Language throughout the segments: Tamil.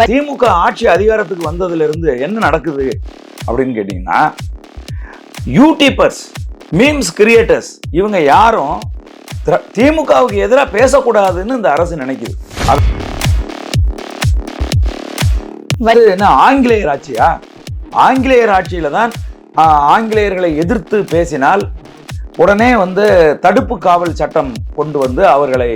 திமுக ஆட்சி அதிகாரத்துக்கு வந்ததுல இருந்து என்ன நடக்குது அப்படின்னு கேட்டீங்கன்னா யூடியூபர்ஸ் மீம்ஸ் கிரியேட்டர்ஸ் இவங்க யாரும் திமுகவுக்கு எதிராக பேசக்கூடாதுன்னு இந்த அரசு நினைக்குது. என்ன ஆங்கிலேயர் ஆட்சியா? ஆங்கிலேயர் ஆட்சியில தான் ஆங்கிலேயர்களை எதிர்த்து பேசினால் உடனே வந்து தடுப்பு காவல் சட்டம் கொண்டு வந்து அவர்களை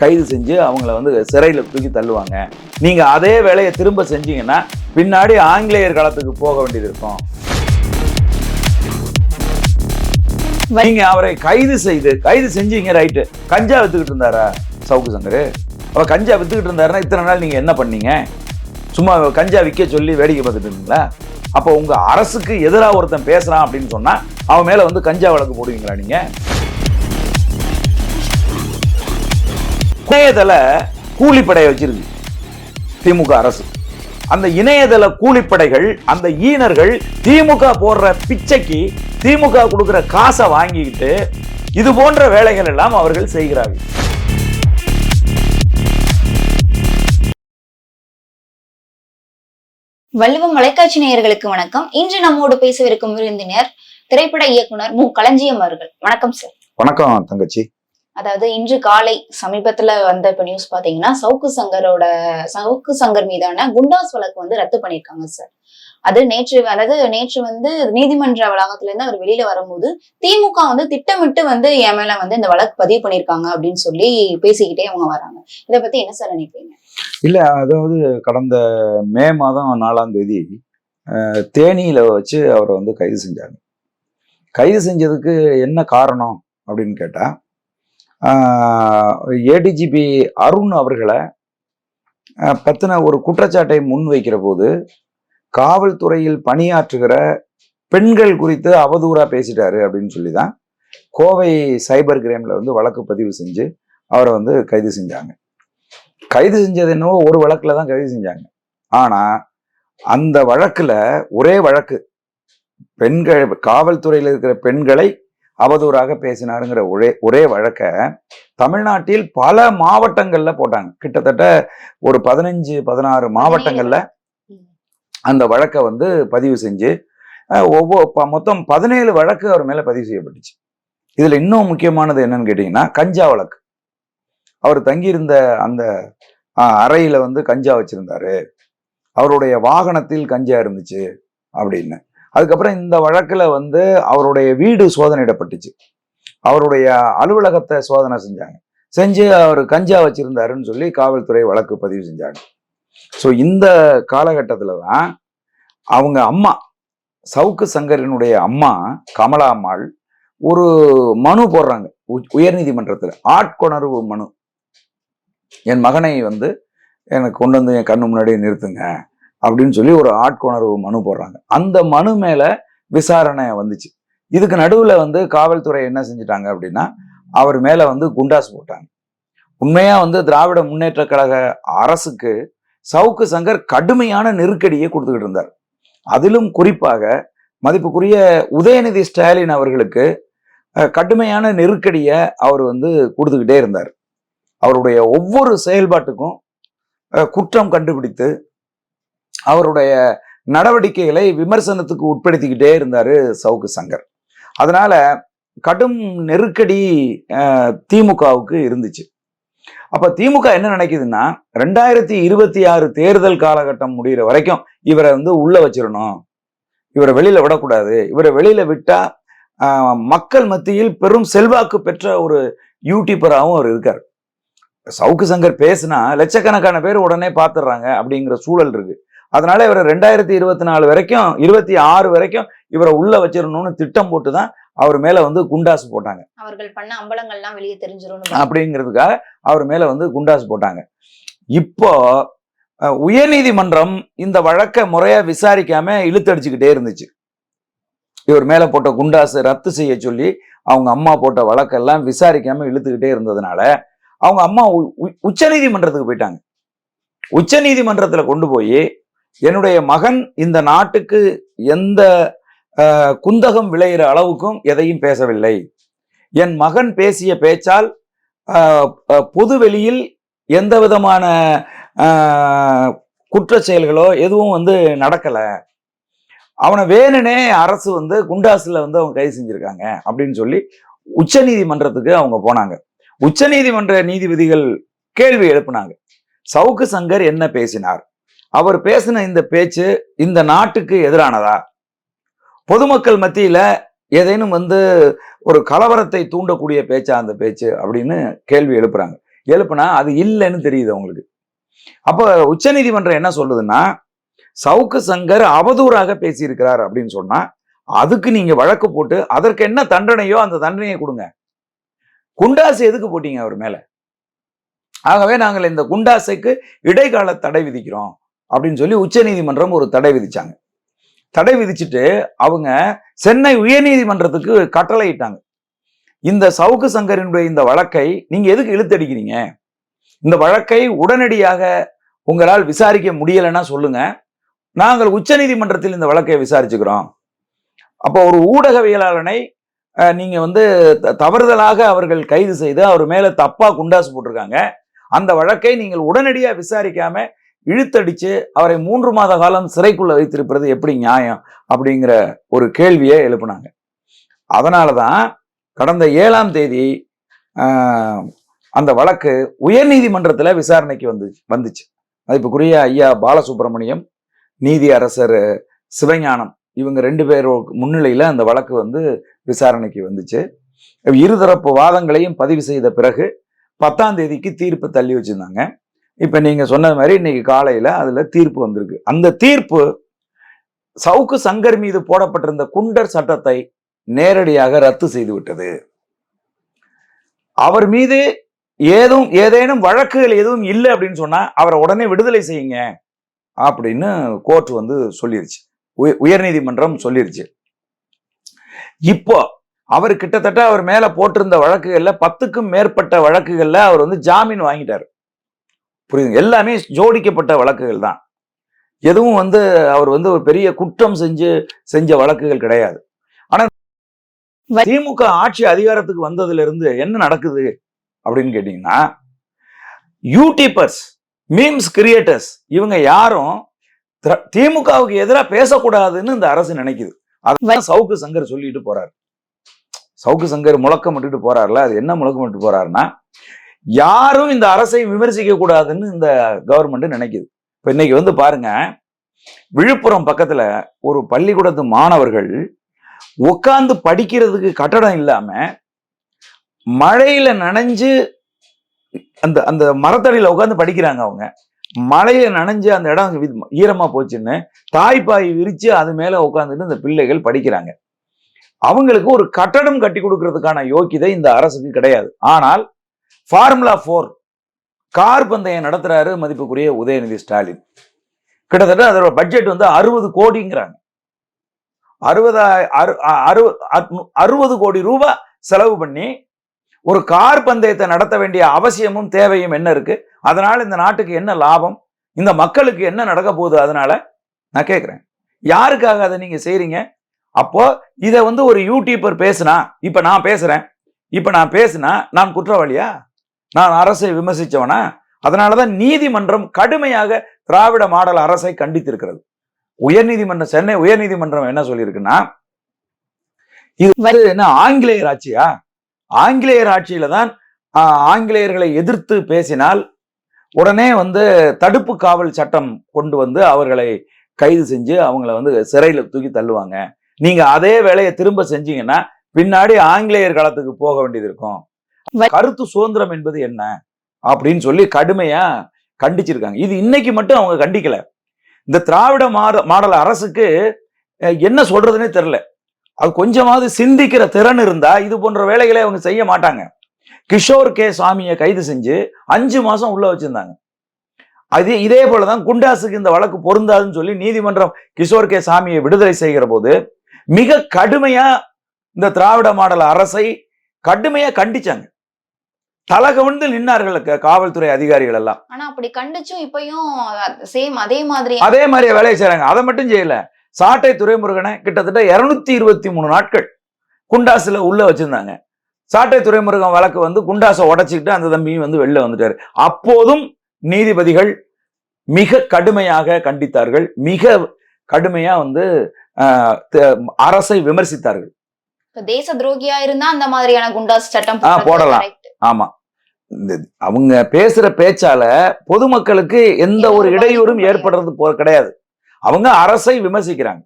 கைது செஞ்சு அவங்கள வந்து சிறையில் தூக்கி தள்ளுவாங்க. நீங்கள் அதே வேலையை திரும்ப செஞ்சீங்கன்னா பின்னாடி ஆங்கிலேயர் காலத்துக்கு போக வேண்டியது இருக்கும். நீங்க அவரை கைது செய்து கைது செஞ்சீங்க ரைட்டு. கஞ்சா வித்துக்கிட்டு இருந்தாரா சவுக்கு சங்கர்? அவ கஞ்சா வித்துக்கிட்டு இருந்தாருன்னா இத்தனை நாள் நீங்க என்ன பண்ணீங்க? சும்மா கஞ்சா விற்க சொல்லி வேடிக்கை பார்த்துட்டு இருந்தீங்களா? அப்போ உங்க அரசுக்கு எதிராக ஒருத்தன் பேசுறான் அப்படின்னு சொன்னா அவன் மேல வந்து கஞ்சா வழக்கு போடுவீங்களா நீங்க? இணையதள கூலிப்படையை வச்சிருக்கு திமுக அரசு. அந்த இணையதள கூலிப்படைகள் அந்த ஈனர்கள் திமுக போடுற பிச்சைக்கு திமுக கொடுக்கிற காசை வாங்கிக்கிட்டு இது போன்ற வேலைகள் எல்லாம் அவர்கள் செய்கிறார்கள். வள்ளுவம் தொலைக்காட்சி நேயர்களுக்கு வணக்கம். இன்று நம்மோடு பேசவிருக்கும் விருந்தினர் திரைப்பட இயக்குனர் மு. களஞ்சியம் அவர்கள். வணக்கம் சார். வணக்கம் தங்கச்சி. அதாவது இன்று காலை சமீபத்துல வந்த இப்ப நியூஸ் பாத்தீங்கன்னா சவுக்கு சங்கரோட சவுக்கு சங்கர் மீதான குண்டாஸ் வழக்கு வந்து ரத்து பண்ணிருக்காங்க சார் அது நேற்று அதாவது நேற்று வந்து நீதிமன்ற வளாகத்துல இருந்து அவர் வெளியில வரும்போது திமுக வந்து திட்டமிட்டு வந்து என் மேல வந்து இந்த வழக்கு பதிவு பண்ணிருக்காங்க அப்படின்னு சொல்லி பேசிக்கிட்டே அவங்க வராங்க. இதை பத்தி என்ன சார் நினைக்கிறீங்க? இல்ல அதாவது கடந்த மே மாதம் நாலாம் தேதி தேனியில வச்சு அவரை வந்து கைது செஞ்சாங்க. கைது செஞ்சதுக்கு என்ன காரணம் அப்படின்னு கேட்டா ஏடிஜிபி அருண் அவர்களை பற்றின பத்தின ஒரு குற்றச்சாட்டை முன்வைக்கிற போது காவல்துறையில் பணியாற்றுகிற பெண்கள் குறித்து அவதூறாக பேசிட்டாரு அப்படின்னு சொல்லி தான் கோவை சைபர் கிரைமில் வந்து வழக்கு பதிவு செஞ்சு அவரை வந்து கைது செஞ்சாங்க. கைது செஞ்சது என்னவோ ஒரு வழக்கில் தான் கைது செஞ்சாங்க. ஆனால் அந்த வழக்கில் ஒரே வழக்கு பெண்கள் காவல்துறையில் இருக்கிற பெண்களை அவதூறாக பேசினாருங்கிற ஒரே ஒரே வழக்க தமிழ்நாட்டில் பல மாவட்டங்கள்ல போட்டாங்க. கிட்டத்தட்ட ஒரு பதினஞ்சு பதினாறு மாவட்டங்கள்ல அந்த வழக்கை வந்து பதிவு செஞ்சு ஒவ்வொரு மொத்தம் பதினேழு வழக்கு அவர் மேல பதிவு செய்யப்பட்டுச்சு. இதுல இன்னும் முக்கியமானது என்னன்னு கேட்டீங்கன்னா கஞ்சா வழக்கு. அவர் தங்கியிருந்த அந்த அறையில வந்து கஞ்சா வச்சிருந்தாரு. அவருடைய வாகனத்தில் கஞ்சா இருந்துச்சு அப்படின்னு. அதுக்கப்புறம் இந்த வழக்கில் வந்து அவருடைய வீடு சோதனையிடப்பட்டுச்சு. அவருடைய அலுவலகத்தை சோதனை செஞ்சாங்க. செஞ்சு அவர் கஞ்சா வச்சிருந்தாருன்னு சொல்லி காவல்துறை வழக்கு பதிவு செஞ்சாங்க. ஸோ இந்த காலகட்டத்தில் தான் அவங்க அம்மா சவுக்கு சங்கரினுடைய அம்மா கமலா அம்மாள் ஒரு மனு போடுறாங்க. உ- உயர்நீதிமன்றத்தில் ஆட்கொணர்வு மனு. என் மகனை வந்து எனக்கு கொண்டு வந்து என் கண்ணு முன்னாடியே நிறுத்துங்க. அப்படின்னு சொல்லி ஒரு ஆட்கொணர்வு மனு போடுறாங்க. அந்த மனு மேல விசாரணை வந்துச்சு. இதுக்கு நடுவில் வந்து காவல்துறை என்ன செஞ்சுட்டாங்க அப்படின்னா அவர் மேல வந்து குண்டாஸ் போட்டாங்க. உண்மையா வந்து திராவிட முன்னேற்ற கழக அரசுக்கு சவுக்கு சங்கர் கடுமையான நெருக்கடியை கொடுத்துக்கிட்டு இருந்தார். அதிலும் குறிப்பாக மதிப்புக்குரிய உதயநிதி ஸ்டாலின் அவர்களுக்கு கடுமையான நெருக்கடியை அவர் வந்து கொடுத்துக்கிட்டே இருந்தார். அவருடைய ஒவ்வொரு செயல்பாட்டுக்கும் குற்றம் கண்டுபிடித்து அவருடைய நடவடிக்கைகளை விமர்சனத்துக்கு உட்படுத்திக்கிட்டே இருந்தார் சவுக்கு சங்கர். அதனால் கடும் நெருக்கடி திமுகவுக்கு இருந்துச்சு. அப்போ திமுக என்ன நினைக்குதுன்னா ரெண்டாயிரத்தி இருபத்தி ஆறு தேர்தல் காலகட்டம் முடிகிற வரைக்கும் இவரை வந்து உள்ளே வச்சிடணும் இவரை வெளியில் விடக்கூடாது. இவரை வெளியில் விட்டால் மக்கள் மத்தியில் பெரும் செல்வாக்கு பெற்ற ஒரு யூடியூபராகவும் அவர் இருக்கார். சவுக்கு சங்கர் பேசினா லட்சக்கணக்கான பேர் உடனே பார்த்துடுறாங்க அப்படிங்கிற சூழல் இருக்குது அதனால இவரை ரெண்டாயிரத்தி இருபத்தி நாலு வரைக்கும் இருபத்தி ஆறு வரைக்கும் இவரை உள்ள வச்சிடணும்னு திட்டம் போட்டு தான் அவர் மேல வந்து குண்டாசு போட்டாங்க. அவர்கள் பண்ண அம்பலங்கள்லாம் வெளியே தெரிஞ்சிரும் அப்படிங்கிறதுக்காக அவர் மேல வந்து குண்டாஸ் போட்டாங்க. இப்போ உயர்நீதிமன்றம் இந்த வழக்கை முறையா விசாரிக்காம இழுத்தடிச்சுக்கிட்டே இருந்துச்சு. இவர் மேல போட்ட குண்டாசை ரத்து செய்ய சொல்லி அவங்க அம்மா போட்ட வழக்கெல்லாம் விசாரிக்காம இழுத்துக்கிட்டே இருந்ததுனால அவங்க அம்மா உ- உ- உச்சநீதிமன்றத்துக்கு போயிட்டாங்க. உச்சநீதிமன்றத்துல கொண்டு போய் என்னுடைய மகன் இந்த நாட்டுக்கு எந்த குந்தகம் விளையிற அளவுக்கும் எதையும் பேசவில்லை. என் மகன் பேசிய பேச்சால் பொது வெளியில் எந்த விதமான குற்ற செயல்களோ எதுவும் வந்து நடக்கலை. அவனை வேணுனே அரசு வந்து குண்டாசில் வந்து அவங்க கைது செஞ்சுருக்காங்க அப்படின்னு சொல்லி உச்ச நீதிமன்றத்துக்கு அவங்க போனாங்க. உச்ச நீதிமன்ற நீதிபதிகள் கேள்வி எழுப்புனாங்க. சவுக்கு சங்கர் என்ன பேசினார்? அவர் பேசின இந்த பேச்சு இந்த நாட்டுக்கு எதிரானதா? பொதுமக்கள் மத்தியில் ஏதேனும் வந்து ஒரு கலவரத்தை தூண்டக்கூடிய பேச்சா அந்த பேச்சு அப்படின்னு கேள்வி எழுப்புறாங்க. எழுப்புனா அது இல்லைன்னு தெரியுது அவங்களுக்கு. அப்போ உச்சநீதிமன்றம் என்ன சொல்லுதுன்னா சவுக்கு சங்கர் அவதூறாக பேசியிருக்கிறார் அப்படின்னு சொன்னா அதுக்கு நீங்க வழக்கு போட்டு அதற்கு என்ன தண்டனையோ அந்த தண்டனையை கொடுங்க. குண்டாசு எதுக்கு போட்டீங்க அவர் மேல? ஆகவே நாங்கள் இந்த குண்டாசைக்கு இடைக்கால தடை விதிக்கிறோம். அப்படின்னு சொல்லி உச்சநீதிமன்றம் ஒரு தடை விதிச்சாங்க. தடை விதிச்சுட்டு அவங்க சென்னை உயர்நீதிமன்றத்துக்கு கட்டளையிட்டாங்க. இந்த சவுக்கு சங்கரினுடைய இந்த வழக்கை நீங்க எதுக்கு இழுத்தடிக்கிறீங்க? இந்த வழக்கை உடனடியாக உங்களால் விசாரிக்க முடியலைன்னா சொல்லுங்க. நாங்கள் உச்சநீதிமன்றத்தில் இந்த வழக்கை விசாரிச்சுக்கிறோம். அப்போ ஒரு ஊடகவியலாளனை நீங்கள் நீங்க வந்து த- தவறுதலாக அவர்கள் கைது செய்து அவர் மேல தப்பா குண்டாசு போட்டிருக்காங்க. அந்த வழக்கை நீங்கள் உடனடியாக விசாரிக்காம இழுத்தடிச்சு அவரை மூன்று மாத காலம் சிறைக்குள்ள வைத்திருப்பது எப்படி நியாயம் அப்படிங்கிற ஒரு கேள்வியை எழுப்புனாங்க. அதனாலதான் கடந்த ஏழாம் தேதி அந்த வழக்கு உயர்நீதிமன்றத்தில் விசாரணைக்கு வந்து வந்துச்சு. மதிப்புக்குரிய ஐயா பாலசுப்ரமணியம் நீதி அரசர் சிவஞானம் இவங்க ரெண்டு பேரோ முன்னிலையில் அந்த வழக்கு வந்து விசாரணைக்கு வந்துச்சு. இருதரப்பு வாதங்களையும் பதிவு செய்த பிறகு பத்தாம் தேதிக்கு தீர்ப்பு தள்ளி வச்சுருந்தாங்க. இப்போ நீங்கள் சொன்னது மாதிரி இன்னைக்கு காலையில் அதில் தீர்ப்பு வந்திருக்கு. அந்த தீர்ப்பு சவுக்கு சங்கர் மீது போடப்பட்டிருந்த குண்டர் சட்டத்தை நேரடியாக ரத்து செய்து விட்டது அவர் மீது ஏதும் ஏதேனும் வழக்குகள் எதுவும் இல்லை அப்படின்னு சொன்னால் அவரை உடனே விடுதலை செய்யுங்க அப்படின்னு கோர்ட் வந்து சொல்லிருச்சு. உயர்நீதிமன்றம் சொல்லிருச்சு. இப்போ அவர் கிட்டத்தட்ட அவர் மேலே போட்டிருந்த வழக்குகளில் பத்துக்கும் மேற்பட்ட வழக்குகளில் அவர் வந்து ஜாமீன் வாங்கிட்டார். புரியுது எல்லாமே ஜோடிக்கப்பட்ட வழக்குகள் தான். எதுவும் வந்து அவர் வந்து ஒரு பெரிய குற்றம் செஞ்சு செஞ்ச வழக்குகள் கிடையாது. ஆனா திமுக ஆட்சி அதிகாரத்துக்கு வந்ததுல இருந்து என்ன நடக்குது அப்படின்னு கேட்டீங்கன்னா யூடியூபர்ஸ் மீம்ஸ் கிரியேட்டர்ஸ் இவங்க யாரும் திமுகவுக்கு எதிராக பேசக்கூடாதுன்னு இந்த அரசு நினைக்குது. அதான் சவுக்கு சங்கர் சொல்லிட்டு போறாரு. சவுக்கு சங்கர் முழக்கம் விட்டுட்டு போறாருல அது என்ன முழக்கம் விட்டு போறாருன்னா யாரும் இந்த அரசை விமர்சிக்க கூடாதுன்னு இந்த கவர்மெண்ட் நினைக்குது. இப்போ இன்னைக்கு வந்து பாருங்க விழுப்புரம் பக்கத்துல ஒரு பள்ளிக்கூடத்து மாணவர்கள் உட்காந்து படிக்கிறதுக்கு கட்டடம் இல்லாம மழையில நனைஞ்சு அந்த அந்த மரத்தடியில உட்காந்து படிக்கிறாங்க அவங்க. மழையில நனைஞ்சு அந்த இடம் வி- ஈரமா போச்சுன்னு தாய்ப்பாய் விரிச்சு அது மேல உட்காந்துட்டு இந்த பிள்ளைகள் படிக்கிறாங்க. அவங்களுக்கு ஒரு கட்டடம் கட்டி கொடுக்கறதுக்கான யோக்கியதை இந்த அரசுக்கு கிடையாது. ஆனால் ஃபார்முலா ஃபோர் கார் பந்தயம் நடத்துறாரு மதிப்புக்குரிய உதயநிதி ஸ்டாலின். கிட்டத்தட்ட அதோட பட்ஜெட் வந்து அறுபது கோடிங்கிறாங்க. அறுபதா அறு அறுபது கோடி ரூபாய் செலவு பண்ணி ஒரு கார் பந்தயத்தை நடத்த வேண்டிய அவசியமும் தேவையும் என்ன இருக்கு? அதனால இந்த நாட்டுக்கு என்ன லாபம்? இந்த மக்களுக்கு என்ன நடக்க போகுது? அதனால நான் கேட்குறேன் யாருக்காக அதை நீங்க செய்றீங்க? அப்போ இதை வந்து ஒரு யூடியூபர் பேசுனா இப்ப நான் பேசுறேன். இப்ப நான் பேசுனா நான் குற்றவாளியா? நான் அரசை விமர்சிச்சவனா அதனாலதான் நீதிமன்றம் கடுமையாக திராவிட மாடல் அரசை கண்டித்திருக்கிறது. உயர்நீதிமன்றம் சென்னை உயர்நீதிமன்றம் என்ன சொல்லியிருக்குன்னா இது வந்து என்ன ஆங்கிலேயர் ஆட்சியா? ஆங்கிலேயர் ஆட்சியில தான் ஆங்கிலேயர்களை எதிர்த்து பேசினால் உடனே வந்து தடுப்பு காவல் சட்டம் கொண்டு வந்து அவர்களை கைது செஞ்சு அவங்கள வந்து சிறையில தூக்கி தள்ளுவாங்க. நீங்க அதே வேலையை திரும்ப செஞ்சீங்கன்னா பின்னாடி ஆங்கிலேயர் காலத்துக்கு போக வேண்டியது இருக்கும். கருத்து சுதந்திரம் என்பது என்ன? அப்படின்னு சொல்லி கடுமையா கண்டிச்சிருக்காங்க. இது இன்னைக்கு மட்டும் அவங்க கண்டிக்கல. இந்த திராவிட மாட மாடல் அரசுக்கு என்ன சொல்றதுன்னே தெரியல. அது கொஞ்சமாவது சிந்திக்கிற திறன் இருந்தா இது போன்ற வேலைகளை அவங்க செய்ய மாட்டாங்க. கிஷோர் கே சாமியை கைது செஞ்சு அஞ்சு மாசம் உள்ள வச்சிருந்தாங்க. அது இதே போலதான் குண்டாசுக்கு இந்த வழக்கு பொருந்தாதுன்னு சொல்லி நீதிமன்றம் கிஷோர் கே சாமியை விடுதலை செய்கிற போது மிக கடுமையா இந்த திராவிட மாடல் அரசை கடுமையா கண்டிச்சாங்க. தலகவிழ்ந்து நின்னார்கள் காவல்துறை அதிகாரிகள் எல்லாம். ஆனா அப்படி கண்டிச்சும் இப்பயும் சேம் அதே மாதிரி அதே மாதிரி வேலையை செய்றாங்க. அதை மட்டும் செய்யல. சாட்டை துரைமுருகனை கிட்டத்தட்ட இருநூத்தி இருபத்தி மூணு நாட்கள் குண்டாசுல உள்ள வச்சிருந்தாங்க. சாட்டை துரைமுருகன் வழக்கு வந்து குண்டாசை உடைச்சிக்கிட்டு அந்த தம்பியும் வந்து வெளில வந்துட்டாரு. அப்போதும் நீதிபதிகள் மிக கடுமையாக கண்டித்தார்கள். மிக கடுமையா வந்து அரசை விமர்சித்தார்கள். தேச துரோகியா இருந்தா அந்த மாதிரியான குண்டாஸ் சட்டம் போடலாம். ஆமா. இந்த அவங்க பேசுற பேச்சால பொதுமக்களுக்கு எந்த ஒரு இடையூறும் ஏற்படுறது போ கிடையாது. அவங்க அரசை விமர்சிக்கிறாங்க.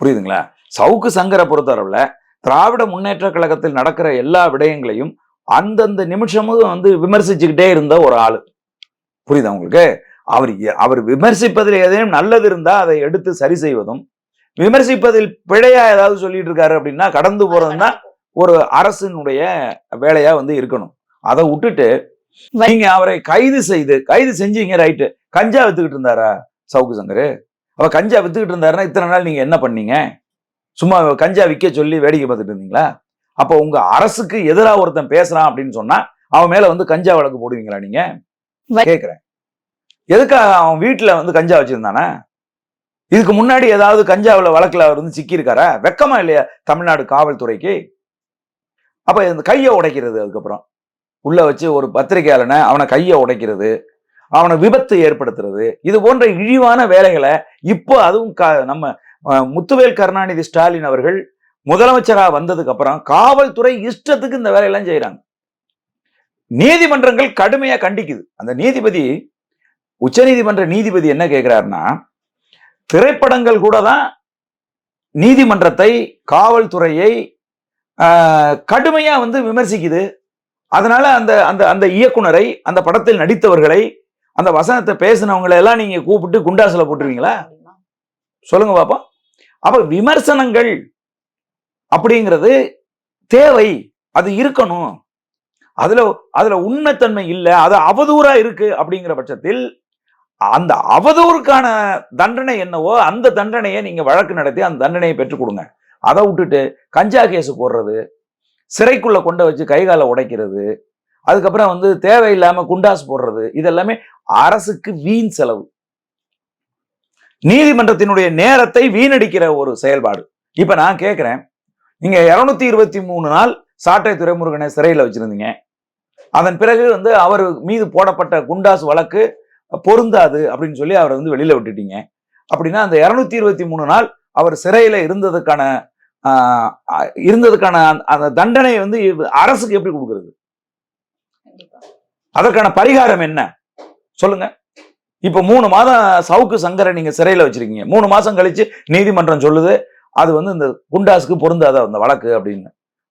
புரியுதுங்களா? சவுக்கு சங்கரை பொறுத்தளவுல திராவிட முன்னேற்ற கழகத்தில் நடக்கிற எல்லா விடயங்களையும் அந்தந்த நிமிஷமும் வந்து விமர்சிச்சுக்கிட்டே இருந்த ஒரு ஆளு. புரியுதா உங்களுக்கு? அவர் அவர் விமர்சிப்பதில் ஏதேனும் நல்லது இருந்தா அதை எடுத்து சரி செய்வதும் விமர்சிப்பதில் பிழையா ஏதாவது சொல்லிட்டு இருக்காரு அப்படின்னா கடந்து போறதும் தான் ஒரு அரசினுடைய வேலையா வந்து இருக்கணும். அதை விட்டுட்டு நீங்க அவரை கைது செய்து கைது செஞ்சீங்க ரைட்டு. கஞ்சா வித்துக்கிட்டு இருந்தாரா சவுக்கு சங்கர்? அவ கஞ்சா வித்துக்கிட்டு இருந்தாருன்னா இத்தனை நாள் நீங்க என்ன பண்ணீங்க? சும்மா கஞ்சா விற்க சொல்லி வேடிக்கை பார்த்துட்டு இருந்தீங்களா? அப்போ உங்க அரசுக்கு எதிராக ஒருத்தன் பேசுறான் அப்படின்னு சொன்னா அவன் மேல வந்து கஞ்சா வழக்கு போடுவீங்களா நீங்க? கேக்குறேன். எதுக்காக அவன் வீட்டுல வந்து கஞ்சா வச்சிருந்தானா? இதுக்கு முன்னாடி ஏதாவது கஞ்சாவுல வழக்குல அவர் வந்து சிக்கியிருக்காரா? வெக்கமா இல்லையா தமிழ்நாடு காவல்துறைக்கு? அப்போ இந்த கையை உடைக்கிறது அதுக்கப்புறம். உள்ளே வச்சு ஒரு பத்திரிகையாளனை அவனை கையை உடைக்கிறது அவனை விபத்து ஏற்படுத்துறது இது போன்ற இழிவான வேலைகளை இப்போ அதுவும் க- நம்ம முத்துவேல் கருணாநிதி ஸ்டாலின் அவர்கள் முதலமைச்சராக வந்ததுக்கு அப்புறம் காவல்துறை இஷ்டத்துக்கு இந்த வேலையெல்லாம் செய்கிறாங்க நீதிமன்றங்கள் கடுமையாக கண்டிக்குது. அந்த நீதிபதி உச்சநீதிமன்ற நீதிபதி என்ன கேட்கிறாருன்னா திரைப்படங்கள் கூட தான் நீதிமன்றத்தை காவல்துறையை ஆஹ், கடுமையா வந்து விமர்சிக்குது. அதனால அந்த அந்த அந்த இயக்குனரை அந்த படத்தில் நடித்தவர்களை அந்த வசனத்தை பேசினவங்களை எல்லாம் நீங்க கூப்பிட்டு குண்டாசுல போட்டுருவீங்களா? சொல்லுங்க பாப்போம் அப்ப விமர்சனங்கள் அப்படிங்கிறது தேவை. அது இருக்கணும். அதுல அதுல உண்மைத்தன்மை இல்லை. அது அவதூறா இருக்கு அப்படிங்கிற பட்சத்தில் அந்த அவதூறுக்கான தண்டனை என்னவோ அந்த தண்டனையை நீங்க வழக்கு நடத்தி அந்த தண்டனையை பெற்றுக் கொடுங்க. அதை விட்டுட்டு கஞ்சா கேஸ் போடுறது சிறைக்குள்ளே கொண்டு வச்சு கைகால உடைக்கிறது அதுக்கப்புறம் வந்து தேவையில்லாமல் குண்டாஸ் போடுறது இதெல்லாமே அரசுக்கு வீண் செலவு. நீதிமன்றத்தினுடைய நேரத்தை வீணடிக்கிற ஒரு செயல்பாடு. இப்போ நான் கேட்குறேன் நீங்கள் இரநூத்தி இருபத்தி மூணு நாள் சாட்டை துறைமுருகனை சிறையில் வச்சுருந்தீங்க. அதன் பிறகு வந்து அவர் மீது போடப்பட்ட குண்டாஸ் வழக்கு பொருந்தாது அப்படின்னு சொல்லி அவரை வந்து வெளியில் விட்டுட்டீங்க. அப்படின்னா அந்த இரநூத்தி இருபத்தி மூணு நாள் அவர் சிறையில் இருந்ததுக்கான இருந்ததுக்கான அந்த- அந்த தண்டனை வந்து அரசுக்கு எப்படி கொடுக்கறது. அதற்கான பரிகாரம் என்ன? சொல்லுங்க. இப்ப மூணு மாதம் சவுக்கு சங்கரை நீங்க சிறையில வச்சிருக்கீங்க. மூணு மாசம் கழிச்சு நீதிமன்றம் சொல்லுது அது வந்து இந்த குண்டாஸுக்கு பொருந்தாத அந்த வழக்கு அப்படின்னு.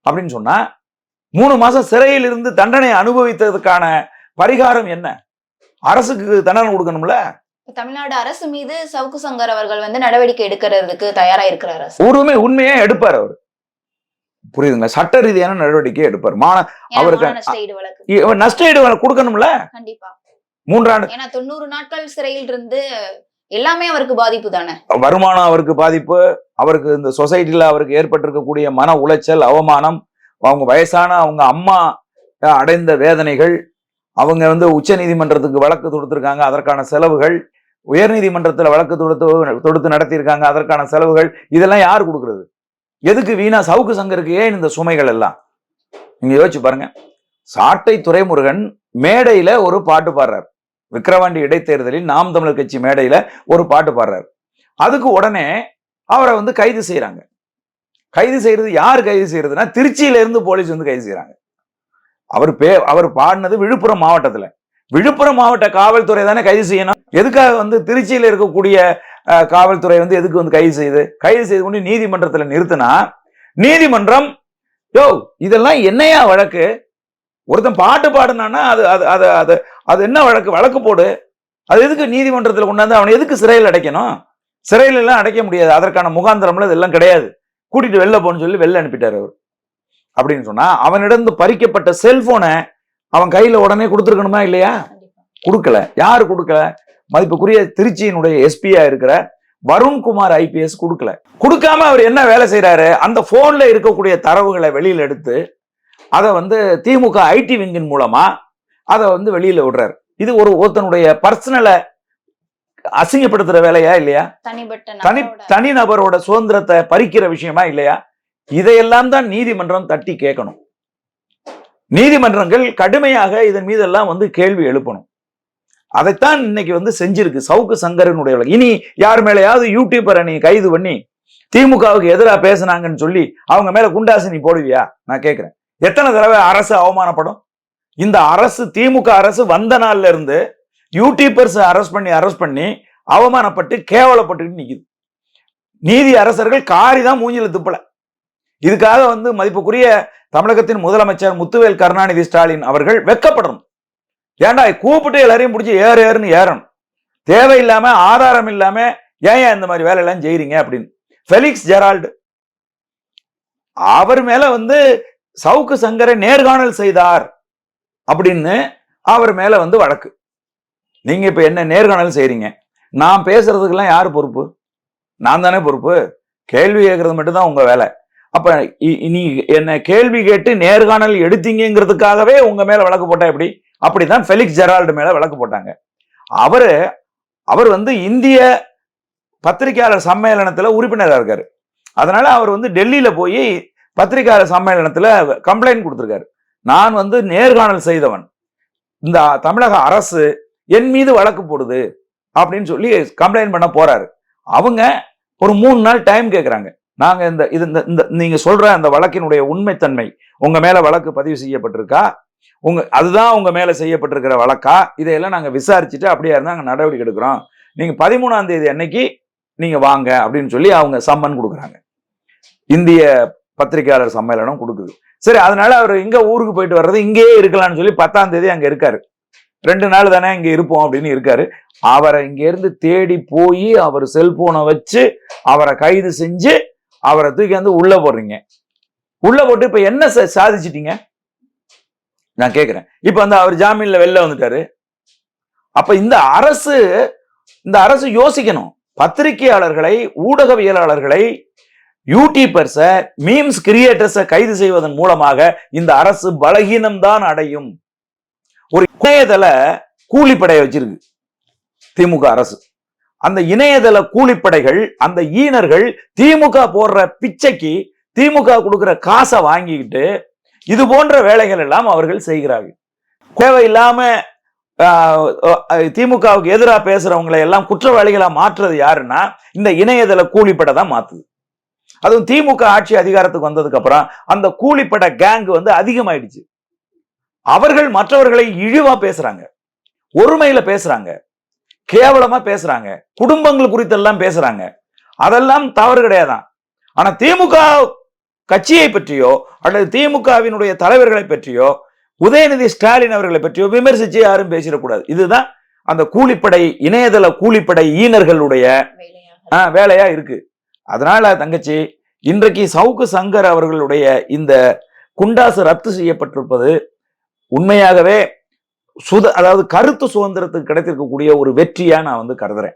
அப்படின்னு சொன்னா மூணு மாசம் சிறையில் இருந்து தண்டனை அனுபவித்ததுக்கான பரிகாரம் என்ன? அரசுக்கு தண்டனை கொடுக்கணும்ல? தமிழ்நாடு அரசு மீது சவுக்கு சங்கர் அவர்கள் வந்து நடவடிக்கை எடுக்கிறதுக்கு தயாரா இருக்கிறார் உரிமை உண்மையே எடுப்பார் அவர்? புரியுதுங்களா? சட்ட ரீதியான நடவடிக்கை எடுப்பார். ஏன்னா அவருக்கு- நஷ்ட ஈடு கொடுக்கணும்ல? கண்டிப்பா. மூன்றாண்டு ஏன்னா தொண்ணூறு நாட்கள் சிறையில் இருந்து எல்லாமே அவருக்கு பாதிப்பு தானே? வருமானம் அவருக்கு பாதிப்பு. அவருக்கு இந்த சொசைட்டில அவருக்கு ஏற்பட்டிருக்கக்கூடிய மன உளைச்சல் அவமானம் அவங்க வயசான அவங்க அம்மா அடைந்த வேதனைகள் அவங்க வந்து உச்ச நீதிமன்றத்துக்கு வழக்கு தொடுத்திருக்காங்க. அதற்கான செலவுகள் உயர்நீதிமன்றத்தில் வழக்கு தொடுத்து தொடுத்து நடத்தியிருக்காங்க. அதற்கான செலவுகள் இதெல்லாம் யார் கொடுக்கறது? எதுக்கு வீணா சவுக்கு சங்கருக்கு ஏன் இந்த சுமைகள் எல்லாம்? நீங்க யோசிச்சு பாருங்க. சாட்டை துரைமுருகன் மேடையில ஒரு பாட்டு பாடுறார். விக்கிரவாண்டி இடைத்தேர்தலில் நாம் தமிழர் கட்சி மேடையில ஒரு பாட்டு பாடுறார். அதுக்கு உடனே அவரை வந்து கைது செய்யறாங்க கைது செய்யறது யார் கைது செய்யறதுன்னா திருச்சியில இருந்து போலீஸ் வந்து கைது செய்யறாங்க அவர் பே அவர் பாடினது விழுப்புரம் மாவட்டத்துல. விழுப்புரம் மாவட்ட காவல்துறை தானே கைது செய்யணும்? எதுக்காக வந்து திருச்சியில் இருக்கக்கூடிய காவல்துறை வந்து எதுக்கு வந்து கைது செய்யுது? கைது செய்து கொண்டு நீதிமன்றத்தில் நிறுத்தினா நீதிமன்றம் யோ இதெல்லாம் என்னையா வழக்கு? ஒருத்தன் பாட்டு பாடுனான்னா அது அது அது அது அது என்ன வழக்கு? வழக்கு போடு. அது எதுக்கு நீதிமன்றத்தில் கொண்டாந்து அவனை எதுக்கு சிறையில் அடைக்கணும்? சிறையில எல்லாம் அடைக்க முடியாது. அதற்கான முகாந்திரம்ல இதெல்லாம் கிடையாது. கூட்டிட்டு வெளில போன்னு சொல்லி வெளில அனுப்பிட்டார் அவர். அப்படின்னு சொன்னா அவனிடம் பறிக்கப்பட்ட செல்போனை அவன் கையில உடனே கொடுத்துருக்கணுமா இல்லையா? கொடுக்கல. யாரு கொடுக்கல? மதிப்புக்குரிய திருச்சியினுடைய எஸ்பியா இருக்கிற வருண்குமார் ஐபிஎஸ் கொடுக்கல. கொடுக்காம அவர் என்ன வேலை செய்யறாரு அந்த போன்ல இருக்கக்கூடிய தரவுகளை வெளியில எடுத்து அதை வந்து திமுக ஐடி விங்கின் மூலமா அதை வந்து வெளியில விடுறாரு. இது ஒரு ஒருத்தனுடைய பர்சனலை அசிங்கப்படுத்துற வேலையா இல்லையா? தனிப்பட்ட தனி நபரோட தனிநபரோட சுதந்திரத்தை பறிக்கிற விஷயமா இல்லையா? இதையெல்லாம் தான் நீதிமன்றம் தட்டி கேட்கணும். நீதிமன்றங்கள் கடுமையாக இதன் மீதெல்லாம் வந்து கேள்வி எழுப்பணும். அதைத்தான் இன்னைக்கு வந்து செஞ்சிருக்கு சவுக்கு சங்கரனுடைய வழக்கு. இனி யார் மேலேயாவது யூடியூபரை நீ கைது பண்ணி திமுகவுக்கு எதிராக பேசுனாங்கன்னு சொல்லி அவங்க மேல குண்டாசு நீ போடுவியா? நான் கேட்கிறேன் எத்தனை தடவை அரசு அவமானப்படும்? இந்த அரசு திமுக அரசு வந்த நாள்ல இருந்து யூடியூபர்ஸ் அரெஸ்ட் பண்ணி அரெஸ்ட் பண்ணி அவமானப்பட்டு கேவலப்பட்டுக்கிட்டு நிக்குது. நீதி அரசர்கள் காரி தான் மூஞ்சில துப்பல. இதுக்காக வந்து மதிப்புக்குரிய தமிழகத்தின் முதலமைச்சர் முத்துவேல் கருணாநிதி ஸ்டாலின் அவர்கள் வெக்கப்படணும் ஏன்டா கூப்பிட்டு எல்லாரையும் பிடிச்சி ஏறு ஏறுன்னு ஏறணும். தேவையில்லாம ஆதாரம் இல்லாம ஏன் ஏன் இந்த மாதிரி வேலையெல்லாம் செய்யறீங்க அப்படின்னு. Felix Gerald. அவர் மேல வந்து சவுக்கு சங்கரை நேர்காணல் செய்தார் அப்படின்னு அவர் மேல வந்து வழக்கு. நீங்க இப்ப என்ன நேர்காணல் செய்றீங்க? நான் பேசுறதுக்கெல்லாம் யார் பொறுப்பு? நான் தானே பொறுப்பு. கேள்வி கேட்கறது மட்டும்தான் உங்க வேலை. அப்ப இ- நீ என்ன கேள்வி கேட்டு நேர்காணல் எடுத்தீங்கிறதுக்காகவே உங்க மேல வழக்கு போட்டா எப்படி? அப்படிதான் ஃபெலிக்ஸ் ஜெரால்டு மேல வழக்கு போட்டாங்க. அவரு அவர் வந்து இந்திய பத்திரிகையாளர் சம்மேளனத்துல உறுப்பினராக இருக்காரு. அதனால அவர் வந்து டெல்லியில போய் பத்திரிகையாளர் சம்மேளனத்துல கம்ப்ளைண்ட் கொடுத்துருக்காரு. நான் வந்து நேர்காணல் செய்தவன். இந்த தமிழக அரசு என் மீது வழக்கு போடுது அப்படின்னு சொல்லி கம்ப்ளைண்ட் பண்ண போறாரு. அவங்க ஒரு மூணு நாள் டைம் கேட்குறாங்க நாங்க இந்த இது இந்த இந்த நீங்க சொல்ற அந்த வழக்கினுடைய உண்மைத்தன்மை உங்க மேல வழக்கு பதிவு செய்யப்பட்டிருக்கா? உங்க அதுதான் உங்க மேல செய்யப்பட்டிருக்கிற வழக்கா? இதையெல்லாம் நாங்க விசாரிச்சுட்டு அப்படியே இருந்தா அங்கே நடவடிக்கை எடுக்கிறோம். நீங்க பதிமூணாம் தேதி அன்னைக்கு நீங்க வாங்க அப்படின்னு சொல்லி அவங்க சம்மன் கொடுக்குறாங்க. இந்திய பத்திரிகையாளர் சம்மேளனம் கொடுக்குது. சரி அதனால அவர் இங்கே ஊருக்கு போயிட்டு வர்றது இங்கேயே இருக்கலாம்னு சொல்லி பத்தாம் தேதி அங்க இருக்காரு. ரெண்டு நாள் தானே இங்க இருப்போம் அப்படின்னு இருக்காரு. அவரை இங்கேருந்து தேடி போய் அவர் செல்போனை வச்சு அவரை கைது செஞ்சு அவரை தூக்கி வந்து உள்ள போடுறீங்க. உள்ள போட்டு இப்ப என்ன சாதிச்சிட்டீங்க? நான் கேட்கிறேன் இப்ப வந்து அவர் ஜாமீன்ல வெளில வந்துட்டாரு. அப்ப இந்த அரசு இந்த அரசு யோசிக்கணும். பத்திரிகையாளர்களை ஊடகவியலாளர்களை யூடியூபர்ஸை மீம்ஸ் கிரியேட்டர்ஸை கைது செய்வதன் மூலமாக இந்த அரசு பலகீனம்தான் அடையும். ஒரு இணையதள கூலிப்படையை வச்சிருக்கு. திமுக அரசு. அந்த இணையதள கூலிப்படைகள் அந்த ஈனர்கள் திமுக போடுற பிச்சைக்கு திமுக கொடுக்குற காசை வாங்கிக்கிட்டு இது போன்ற வேலைகள் எல்லாம் அவர்கள் செய்கிறார்கள். தேவையில்லாம ஆஹ், திமுகவுக்கு எதிராக பேசுறவங்களை எல்லாம் குற்றவாளிகளாக மாற்றுறது யாருன்னா இந்த இணையதள கூலிப்படை தான் மாத்துது. அதுவும் திமுக ஆட்சி அதிகாரத்துக்கு வந்ததுக்கு அப்புறம் அந்த கூலிப்படை கேங் வந்து அதிகமாயிடுச்சு. அவர்கள் மற்றவர்களை இழிவா பேசுறாங்க. ஒருமையில பேசுறாங்க. கேவலமா பேசுறாங்க. குடும்பங்கள் குறித்தெல்லாம் பேசுறாங்க. அதெல்லாம் தவறு கிடையாதான். ஆனா திமுக கட்சியை பற்றியோ அல்லது திமுகவினுடைய தலைவர்களை பற்றியோ உதயநிதி ஸ்டாலின் அவர்களை பற்றியோ விமர்சிச்சு யாரும் பேசிடக்கூடாது. இதுதான் அந்த கூலிப்படை இணையதள கூலிப்படை ஈனர்களுடைய வேலையா இருக்கு. அதனால தங்கச்சி இன்றைக்கு சவுக்கு சங்கர் அவர்களுடைய இந்த குண்டாசு ரத்து செய்யப்பட்டிருப்பது உண்மையாகவே சுத அதாவது கருத்து சுதந்திரத்துக்கு கிடைத்திருக்கக்கூடிய ஒரு வெற்றியா நான் வந்து கருதுறேன்.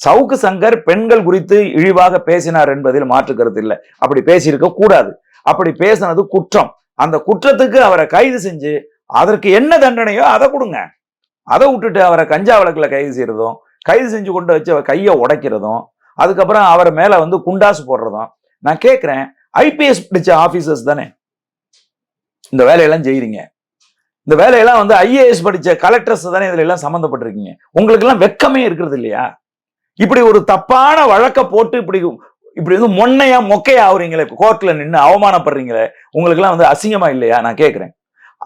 சவுக்கு சங்கர் பெண்கள் குறித்து இழிவாக பேசினார் என்பதில் மாற்று கருத்து இல்லை. அப்படி பேசியிருக்க கூடாது. அப்படி பேசினது குற்றம். அந்த குற்றத்துக்கு அவரை கைது செஞ்சு அதற்கு என்ன தண்டனையோ அதை கொடுங்க. அதை விட்டுட்டு அவரை கஞ்சா வழக்கில் கைது செய்யறதும் கைது செஞ்சு கொண்டு வச்சு அவர் கையை உடைக்கிறதும் அதுக்கப்புறம் அவர் மேலே வந்து குண்டாசு போடுறதும் நான் கேட்குறேன் ஐபிஎஸ் படிச்ச ஆஃபீஸர்ஸ் தானே. இந்த வேலையெல்லாம் செய்கிறீங்க இந்த வேலையெல்லாம் வந்து ஐஏஎஸ் படிச்ச கலெக்டர்ஸ் தானே இதுல எல்லாம் சம்மந்தப்பட்டிருக்கீங்க. உங்களுக்கு எல்லாம் வெக்கமே இருக்கிறது இல்லையா? இப்படி ஒரு தப்பான வழக்கை போட்டு இப்படி இப்படி வந்து மொன்னையா மொக்கையா ஆகுறீங்களே கோர்ட்ல நின்று அவமானப்படுறீங்களே உங்களுக்கு எல்லாம் வந்து அசிங்கமா இல்லையா? நான் கேட்குறேன்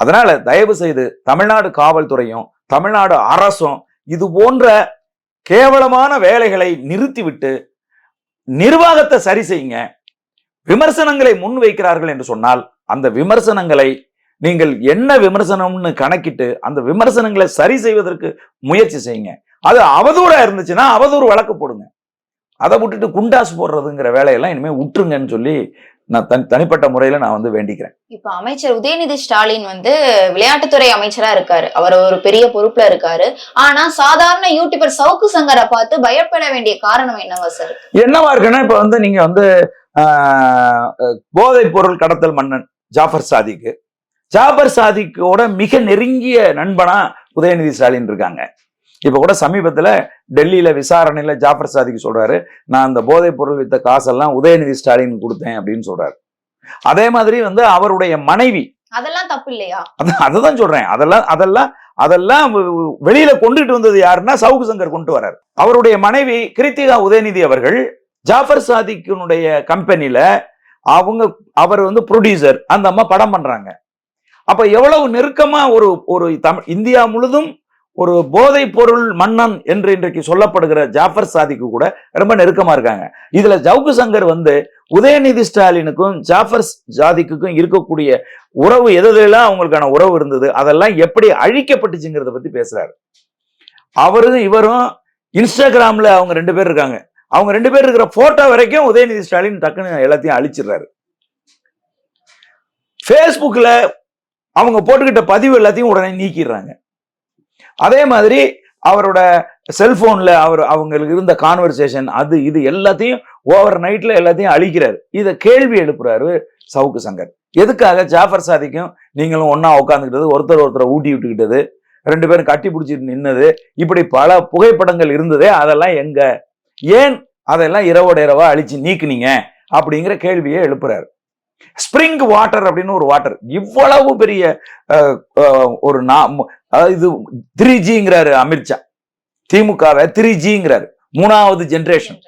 அதனால தயவு செய்து தமிழ்நாடு காவல்துறையும் தமிழ்நாடு அரசும் இது போன்ற கேவலமான வேலைகளை நிறுத்திவிட்டு நிர்வாகத்தை சரி செய்யுங்க. விமர்சனங்களை முன் வைக்கிறார்கள் என்று சொன்னால் அந்த விமர்சனங்களை நீங்கள் என்ன விமர்சனம்னு கணக்கிட்டு அந்த விமர்சனங்களை சரி செய்வதற்கு முயற்சி செய்யுங்க. அது அவதூறா இருந்துச்சுன்னா அவதூறு வழக்கு போடுங்க. அதை விட்டுட்டு குண்டாசு போடுறதுங்கிற வேலையெல்லாம் இனிமே விட்டுருங்கன்னு சொல்லி நான் தனி தனிப்பட்ட முறையில நான் வந்து வேண்டிக்கிறேன். இப்ப அமைச்சர் உதயநிதி ஸ்டாலின் வந்து விளையாட்டுத்துறை அமைச்சரா இருக்காரு. அவர் ஒரு பெரிய பொறுப்புல இருக்காரு. ஆனா சாதாரண யூடியூபர் சவுக்கு சங்கரை பார்த்து பயப்பட வேண்டிய காரணம் என்னவா சார்? என்னவா இருக்குன்னா இப்ப வந்து நீங்க வந்து போதைப் பொருள் கடத்தல் மன்னன் ஜாஃபர் சாதிக்கு ஜாஃபர் சாதிக்கோட மிக நெருங்கிய நண்பனா உதயநிதி ஸ்டாலின் இருக்காங்க. இப்ப கூட சமீபத்துல டெல்லியில விசாரணையில ஜாஃபர் சாதிக்கு சொல்றாரு நான் அந்த போதைப் பொருள் வித்த காசெல்லாம் உதயநிதி ஸ்டாலின் கொடுத்தேன் அப்படின்னு சொல்றாரு. அதே மாதிரி வந்து அவருடைய மனைவி அதெல்லாம் தப்பு இல்லையா? அதான் அதுதான் சொல்றேன். அதெல்லாம் அதெல்லாம் அதெல்லாம் வெளியில கொண்டுட்டு வந்தது யாருன்னா சவுக்கு சங்கர் கொண்டு வரார். அவருடைய மனைவி கிருத்திகா உதயநிதி அவர்கள் ஜாஃபர் சாதிக்கினுடைய கம்பெனில அவங்க அவர் வந்து ப்ரொடியூசர் அந்த அம்மா படம் பண்றாங்க. அப்ப எவ்வளவு நெருக்கமா ஒரு ஒரு தமிழ் இந்தியா முழுதும் ஒரு போதைப் பொருள் மன்னன் என்று இன்றைக்கு சொல்லப்படுகிற ஜாஃபர் சாதிக்கு கூட ரொம்ப நெருக்கமா இருக்காங்க. இதுல ஜவுக்கு சங்கர் வந்து உதயநிதி ஸ்டாலினுக்கும் ஜாஃபர் சாதிக்குக்கும் இருக்கக்கூடிய உறவு எதுலாம் அவங்களுக்கான உறவு இருந்தது அதெல்லாம் எப்படி அழிக்கப்பட்டுச்சுங்கிறத பத்தி பேசுறாரு. அவரும் இவரும் இன்ஸ்டாகிராம்ல அவங்க ரெண்டு பேர் இருக்காங்க. அவங்க ரெண்டு பேர் இருக்கிற போட்டோ வரைக்கும் உதயநிதி ஸ்டாலின் டக்குன்னு எல்லாத்தையும் அழிச்சிடுறாரு. ஃபேஸ்புக்ல அவங்க போட்டுக்கிட்ட பதிவு எல்லாத்தையும் உடனே நீக்கிடுறாங்க. அதே மாதிரி அவரோட செல்போன்ல அவர் அவங்களுக்கு இருந்த கான்வர்சேஷன் அது இது எல்லாத்தையும் ஓவர் நைட்ல எல்லாத்தையும் அழிக்கிறாரு. இதை கேள்வி எழுப்புறாரு சவுக்கு சங்கர். எதுக்காக ஜாஃபர் சாதிக்கும்? நீங்களும் ஒன்னா உட்காந்துக்கிட்டது ஒருத்தர் ஒருத்தரை ஊட்டி விட்டுக்கிட்டது ரெண்டு பேரும் கட்டி பிடிச்சிட்டு நின்னது இப்படி பல புகைப்படங்கள் இருந்ததே அதெல்லாம் எங்க? ஏன் அதெல்லாம் இரவோட இரவா அழிச்சு நீக்குனீங்க? அப்படிங்கிற கேள்வியை எழுப்புறாரு. ஸ்ப்ரிங் வாட்டர் அப்படின்னு ஒரு வாட்டர் இவ்வளவு பெரிய ஒரு நா- இது த்ரீ ஜிங்கிறாரு அமித்ஷா திமுகவை த்ரீ ஜிங்கிறாரு மூணாவது ஜெனரேஷன்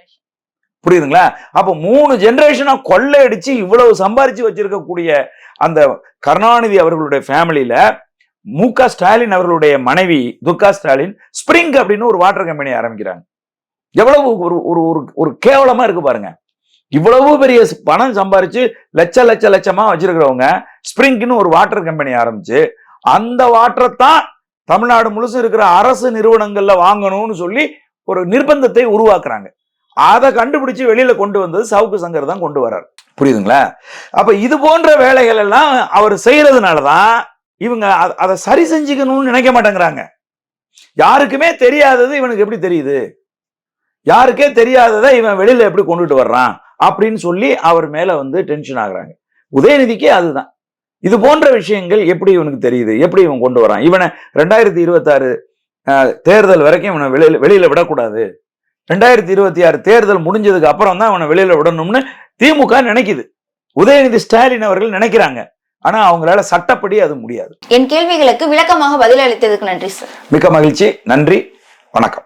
புரியுதுங்களா? அப்ப மூணு ஜென்ரேஷனா கொள்ளையடிச்சு இவ்வளவு சம்பாரிச்சு வச்சிருக்கக்கூடிய அந்த கருணாநிதி அவர்களுடைய ஃபேமிலியில மு க ஸ்டாலின் அவர்களுடைய மனைவி துர்கா ஸ்டாலின் ஸ்ப்ரிங் அப்படின்னு ஒரு வாட்டர் கம்பெனி ஆரம்பிக்கிறாங்க. எவ்வளவு ஒரு ஒரு ஒரு ஒரு கேவலமா இருக்கு பாருங்க. இவ்வளவு பெரிய பணம் சம்பாரிச்சு லட்ச லட்ச லட்சமா வச்சிருக்கிறவங்க ஸ்ப்ரிங்க்னு ஒரு வாட்டர் கம்பெனி ஆரம்பிச்சு அந்த வாட்டரை தான் தமிழ்நாடு முழுசும் இருக்கிற அரசு நிறுவனங்கள்ல வாங்கணும்னு சொல்லி ஒரு நிர்பந்தத்தை உருவாக்குறாங்க. அதை கண்டுபிடிச்சு வெளியில கொண்டு வந்தது சவுக்கு சங்கர் தான் கொண்டு வர்றார். புரியுதுங்களா? அப்ப இது போன்ற வேலைகள் எல்லாம் அவர் செய்யறதுனால தான் இவங்க அதை சரி செஞ்சுக்கணும்னு நினைக்க மாட்டேங்கிறாங்க. யாருக்குமே தெரியாதது இவனுக்கு எப்படி தெரியுது? யாருக்கே தெரியாததை இவன் வெளியில எப்படி கொண்டுட்டு வர்றான்? அப்படின்னு சொல்லி அவர் மேல வந்து டென்ஷன் ஆகுறாங்க. உதயநிதிக்கே அதுதான். இது போன்ற விஷயங்கள் எப்படி இவனுக்கு தெரியுது? எப்படி இவன் கொண்டு வரான்? இவனை ரெண்டாயிரத்தி இருபத்தாறு தேர்தல் வரைக்கும் இவனை வெளியில வெளியில விடக்கூடாது. ரெண்டாயிரத்தி இருபத்தி ஆறு தேர்தல் முடிஞ்சதுக்கு அப்புறம் தான் அவனை வெளியில விடணும்னு திமுக நினைக்குது. உதயநிதி ஸ்டாலின் அவர்கள் நினைக்கிறாங்க. ஆனா அவங்களால சட்டப்படி அது முடியாது. என் கேள்விகளுக்கு விளக்கமாக பதிலளித்ததுக்கு நன்றி சார் மிக்க மகிழ்ச்சி. நன்றி. வணக்கம்.